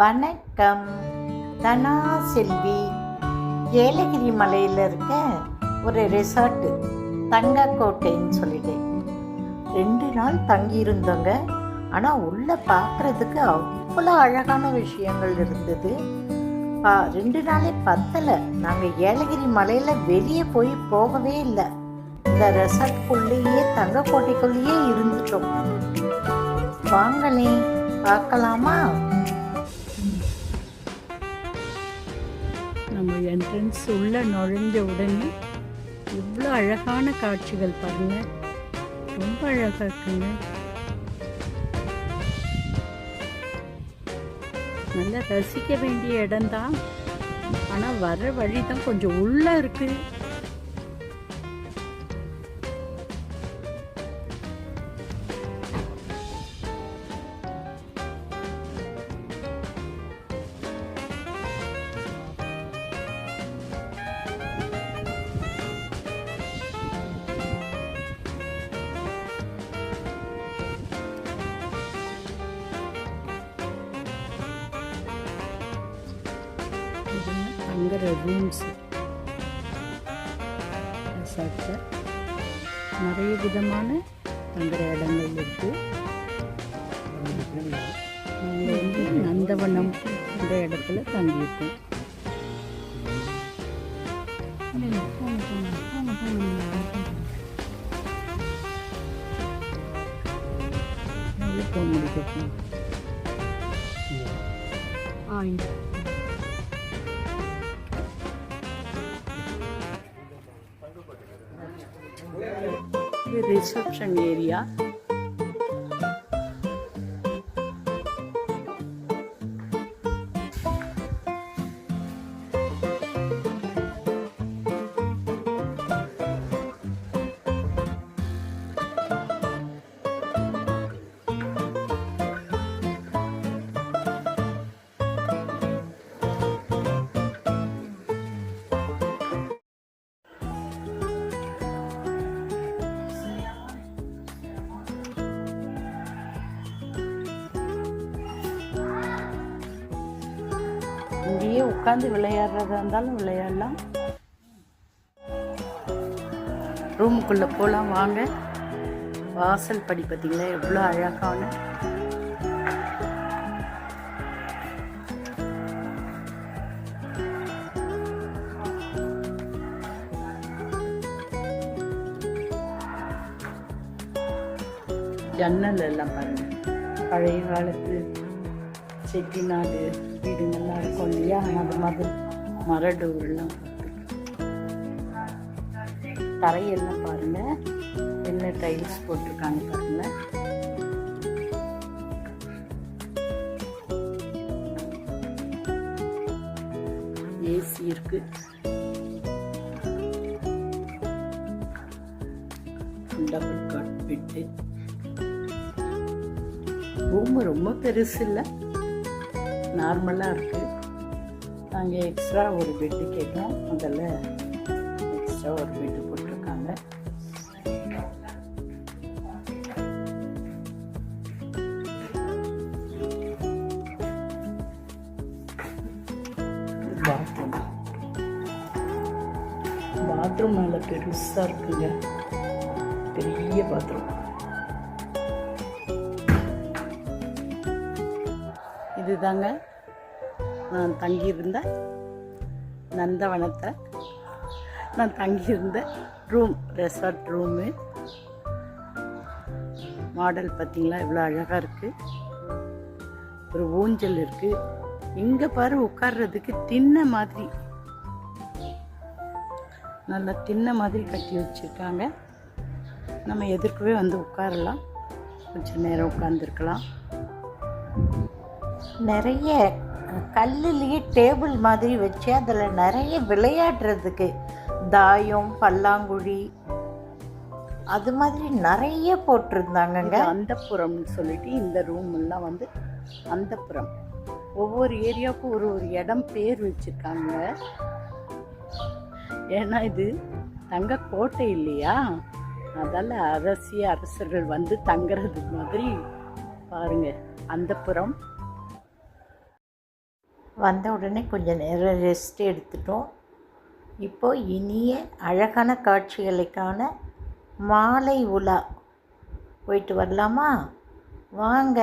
வணக்கம். தனா செல்வி ஏலகிரி மலையில் இருக்க ஒரு ரெசார்ட்டு தங்கக்கோட்டைன்னு சொல்லிட்டு ரெண்டு நாள் தங்கியிருந்தோங்க. ஆனால் உள்ளே பார்க்குறதுக்கு அவ்வளோ அழகான விஷயங்கள் இருந்தது. பா ரெண்டு நாளே பத்தலை. நாங்கள் ஏலகிரி மலையில் வெளியே போய் போகவே இல்லை. இந்த ரெசார்ட்குள்ளேயே தங்கக்கோட்டைக்குள்ளேயே இருந்துட்டோம். வாங்களே பார்க்கலாமா? நம்ம என்ட்ரன்ஸ் உள்ள நுழைஞ்ச உடனே இவ்வளோ அழகான காட்சிகள் பாருங்க. ரொம்ப அழகாக இருக்குங்க. நல்லா ரசிக்க வேண்டிய இடம்தான். ஆனால் வர வழி தான் கொஞ்சம் உள்ளே இருக்குது தங்குற ரூம்ஸ் ரிசார்ட்டில் நிறைய விதமான தங்குற இடங்கள் இருக்குது நாங்கள் வந்து நந்தவனம் இந்த இடத்துல தங்கியிருக்கோம். போக முடியும்? ஆ இந்த இது ரிசப்ஷன் உட்காந்து விளையாடுறதா இருந்தாலும் விளையாடலாம். ரூமுக்குள்ளே போகலாம் வாங்க. வாசல் படி பார்த்தீங்களா? எவ்வளோ அழகான. ஜன்னல் எல்லாம் பாருங்க. பழைய காலத்து செட்டிநாடு. வீடுங்கள்லாம் இருக்கும் இல்லையா? அது மாதிரி மரடோர்லாம் தரையெல்லாம் பாருங்க. என்ன டைல்ஸ் போட்டிருக்காங்க பாருங்க. ஏசி இருக்கு. டபுள் காட் பெட்டு ரூம் ரொம்ப பெருசு இல்லை. நார்மலாக இருக்குது நாங்கள் எக்ஸ்ட்ரா ஒரு பெட்டு கேட்டோம். அதில் எக்ஸ்ட்ரா ஒரு பெட்டு போட்டிருக்காங்க. பாத்ரூம் பாத்ரூம் மேலே பெருசாக இருக்குங்க. பெரிய பாத்ரூம் இதுதாங்க நான் தங்கியிருந்த நந்தவனத்தை நான் தங்கியிருந்த ரூம் ரெசார்ட் ரூமு மாடல் பார்த்தீங்களா? இவ்வளோ அழகாக இருக்குது ஒரு ஊஞ்சல் இருக்குது இங்கே பாரு உட்கார்றதுக்கு தின்ன மாதிரி. நல்லா தின்ன மாதிரி கட்டி வச்சுருக்காங்க. நம்ம எதிர்க்கவே வந்து உட்காரலாம். கொஞ்சம் நேரம் உட்காந்துருக்கலாம் நிறைய கல்லுலேயே டேபிள் மாதிரி வச்சு அதில் நிறைய விளையாடுறதுக்கு தாயம் பல்லாங்குழி அது மாதிரி நிறைய போட்டிருந்தாங்கங்க. இது அந்தப்புறம்னு சொல்லிட்டு இந்த ரூம் எல்லாம் வந்து அந்தப்புறம். ஒவ்வொரு ஏரியாவுக்கும் ஒரு ஒரு இடம் பேர் வச்சுருக்காங்க. ஏன்னா இது தங்க கோட்டை இல்லையா? அதால் அரசிய அரசர்கள் வந்து தங்குறது மாதிரி பாருங்க. அந்தப்புறம் வந்த உடனே கொஞ்சம் நேரம் ரெஸ்ட் எடுத்துட்டோம். இப்போது இனிய அழகான காட்சிகளுக்கான மாலை உலா. போயிட்டு வரலாமா? வாங்க.